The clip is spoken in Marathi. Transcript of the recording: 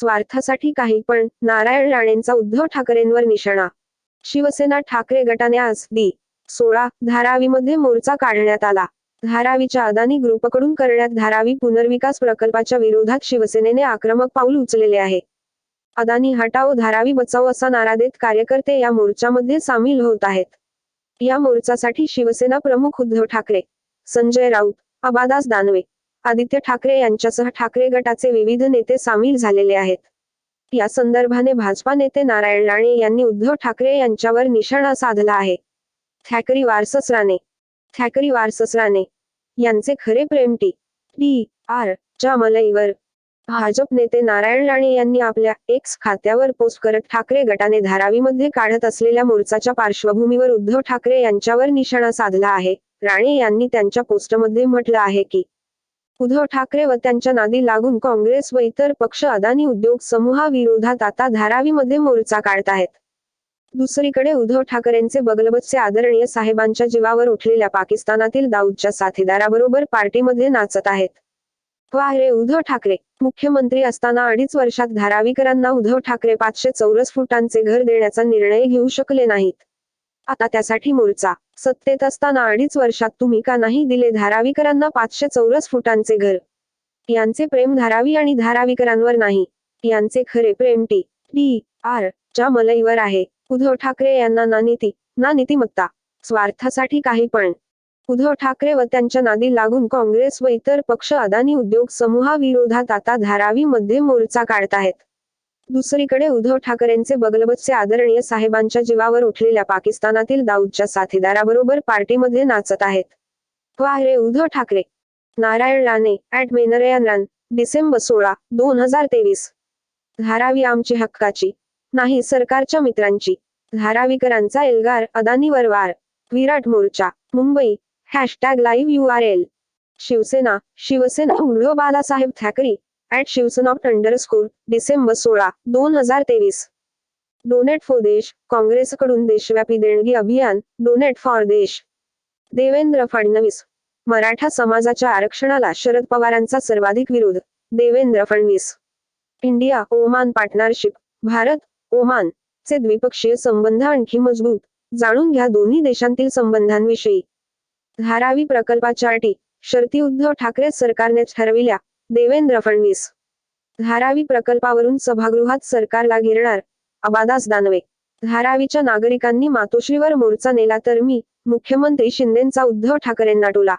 स्वार्थासाठी काही पण नारायण राणेंचा उद्धव ठाकरेंवर निशाणा. शिवसेना ठाकरे गटाने आज डी. सोळा धारावीमध्ये मोर्चा काढण्यात आला. धारावीच्या अदानी ग्रुपकडून करण्यात धारावी पुनर्विकास प्रकल्पाच्या विरोधात शिवसेनेने आक्रमक पाऊल उचलले आहे. अदानी हटाओ धारावी बचाव असा नारा देत कार्यकर्ते या मोर्चामध्ये सामील होत आहेत. या मोर्चासाठी शिवसेना प्रमुख उद्धव ठाकरे संजय राऊत अबादास दानवे आदित्य ठाकरे यांच्यासह ठाकरे गटाचे विविध नेते सामील झालेले आहेत. या संदर्भाने भाजपा नेते नारायण राणे यांनी उद्धव ठाकरे यांच्यावर निशाणा साधला आहे. थॅकरी वारसस राणे थॅकरी वारसस राणे यांचे खरे प्रेमटी डी. आर. च्या मलईवर. भाजप नेते नारायण राणे यांनी आपल्या एक्स खात्यावर पोस्ट करत ठाकरे गटाने धारावीमध्ये काढत असलेल्या मोर्चाच्या पार्श्वभूमीवर उद्धव ठाकरे यांच्यावर निशाणा साधला आहे. राणे यांनी त्यांच्या पोस्टमध्ये म्हटलं आहे की उद्धव ठाकरे व त्यांच्या नादी लागून काँग्रेस व इतर पक्ष अदानी उद्योग समूहाविरोधात आता धारावीमध्ये मोर्चा काढत आहेत. दुसरीकडे उद्धव ठाकरेंचे बगलबतचे आदरणीय साहेबांच्या जीवावर उठलेल्या पाकिस्तानातील दाऊदच्या साथीदाराबरोबर पार्टीमध्ये नाचत आहेत. वाह रे उद्धव ठाकरे. मुख्यमंत्री असताना अडीच वर्षात धारावीकरांना उद्धव ठाकरे पाचशे चौरस फुटांचे घर देण्याचा निर्णय घेऊ शकले नाहीत. आता त्यासाठी मोर्चा. सत्तेत असताना अडीच वर्षात तुम्ही का नाही दिले धारावीकरांना पाचशे चौरस फुटांचे घर? यांचे प्रेम धारावी आणि धारावीकरांवर नाही. यांचे खरे प्रेम टी. डी. आर. च्या मलईवर आहे. उद्धव ठाकरे यांना ना नीती ना नीतिमत्ता. स्वार्थासाठी काही पण. उद्धव ठाकरे व त्यांच्या नादी लागून काँग्रेस व इतर पक्ष अदानी उद्योग समूहाविरोधात आता धारावीमध्ये मोर्चा काढताहेत. दुसरीकडे उद्धव ठाकरेंचे बगलबतचे आदरणीय साहेबांच्या जीवावर उठलेल्या पाकिस्तानातील दाऊदच्या साथीदाराबरोबर पार्टीमध्ये नाचत आहेत. वा रे उद्धव ठाकरे. नारायण राणे ऍट मेनरयान रान डिसेंबर सोळा दोन हजार तेवीस. धारावी आमची हक्काची. नाही सरकारच्या मित्रांची. धारावीकरांचा एल्गार अदानीवर वार विराट मोर्चा Mumbai. Hashtag live U R L. Shivsena Shivsena Uddhav Balasaheb Thackeray. At शिवसनॉप्ट underscore December सोळा दोन हजार तेवीस. डोनेट फॉर देश काँग्रेसकडून देशव्यापी देणगी अभियान डोनेट फॉर देश. देवेंद्र फडणवीस मराठा समाजाच्या आरक्षणाला शरद पवारांचा सर्वाधिक विरोध Devendra Fadnavis. India Oman partnership Bharat Oman चे द्विपक्षीय संबंध आणखी मजबूत जाणून घ्या दोन्ही देशांतील संबंधांविषयी. धारावी प्रकल्पाच्या अटी शर्ती उद्धव ठाकरे सरकारने ठरविल्या. देवेंद्र फडणवीस. धारावी प्रकल्पावरून सभागृहात सरकारला घेरणार अबादास दानवे. धारावीच्या नागरिकांनी मातोश्रीवर मोर्चा नेला तर मी मुख्यमंत्री शिंदेंचा उद्धव ठाकरेंना टोला.